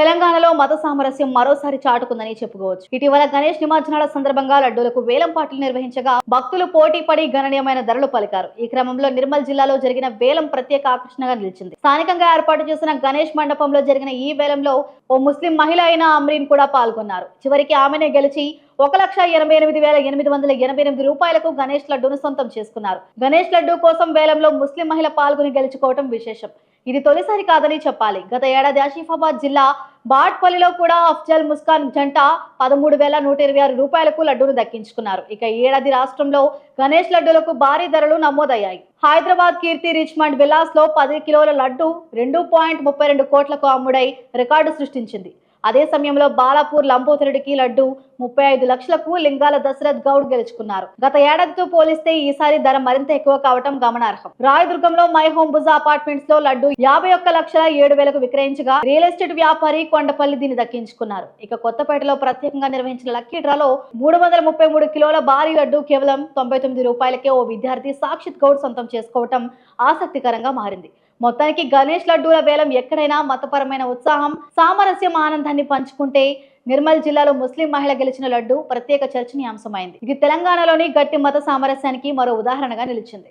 తెలంగాణలో మత సామరస్యం మరోసారి చాటుకుందని చెప్పుకోవచ్చు. ఇటీవల గణేష్ నిమజ్జనాల సందర్భంగా లడ్డూలకు వేలం పాటలు నిర్వహించగా భక్తులు పోటీ పడి గణనీయమైన ధరలు పలికారు. ఈ క్రమంలో నిర్మల్ జిల్లాలో జరిగిన వేలం ప్రత్యేక ఆకర్షణగా నిలిచింది. స్థానికంగా ఏర్పాటు చేసిన గణేష్ మండపంలో జరిగిన ఈ వేలంలో ఓ ముస్లిం మహిళ అయిన అమ్రీన్ కూడా పాల్గొన్నారు. చివరికి ఆమెనే గెలిచి ఒక లక్ష ఎనభై ఎనిమిది వేల ఎనిమిది వందల ఎనభై ఎనిమిది రూపాయలకు గణేష్ లడ్డూను సొంతం చేసుకున్నారు. గణేష్ లడ్డూ కోసం వేలంలో ముస్లిం మహిళ పాల్గొని గెలుచుకోవడం విశేషం. ఇది తొలిసారి కాదని చెప్పాలి. గత ఏడాది ఆసిఫాబాద్ జిల్లా బాట్పల్లిలో కూడా అఫ్జల్ ముస్కాన్ జంట పదమూడు వేల నూట ఇరవై ఆరు రూపాయలకు లడ్డూను దక్కించుకున్నారు. ఇక ఏడాది రాష్ట్రంలో గణేష్ లడ్డూలకు భారీ ధరలు నమోదయ్యాయి. హైదరాబాద్ కీర్తి రిచ్మండ్ విలాస్లో పది కిలోల లడ్డు రెండు పాయింట్ ముప్పై రెండు కోట్లకు అమ్ముడై రికార్డు సృష్టించింది. అదే సమయంలో బాలాపూర్ లంబోతరుడికి లడ్డు ముప్పై ఐదు లక్షలకు లింగాల దశరథ్ గౌడ్ గెలుచుకున్నారు. గత ఏడాదితో పోలిస్తే ఈసారి ధర మరింత ఎక్కువ కావటం గమనార్హం. రాయదుర్గంలో మై హోమ్ బుజా అపార్ట్మెంట్స్లో లడ్డు యాభై ఒక్క లక్షల ఏడు వేలకు విక్రయించగా రియల్ ఎస్టేట్ వ్యాపారి కొండపల్లి దీన్ని దక్కించుకున్నారు. ఇక కొత్తపేటలో ప్రత్యేకంగా నిర్వహించిన లక్కీ డ్రాలో మూడు వందల ముప్పై మూడు కిలోల భారీ లడ్డు కేవలం తొంభై తొమ్మిది రూపాయలకే ఓ విద్యార్థి సాక్షిత్ గౌడ్ సొంతం చేసుకోవటం ఆసక్తికరంగా మారింది. మొత్తానికి గణేష్ లడ్డూల వేలం ఎక్కడైనా మతపరమైన ఉత్సాహం సామరస్యం ఆనందాన్ని పంచుకుంటే నిర్మల్ జిల్లాలో ముస్లిం మహిళ గెలిచిన లడ్డు ప్రత్యేక చర్చనీయాంశమైంది. ఇది తెలంగాణలోని గట్టి మత సామరస్యానికి మరో ఉదాహరణగా నిలిచింది.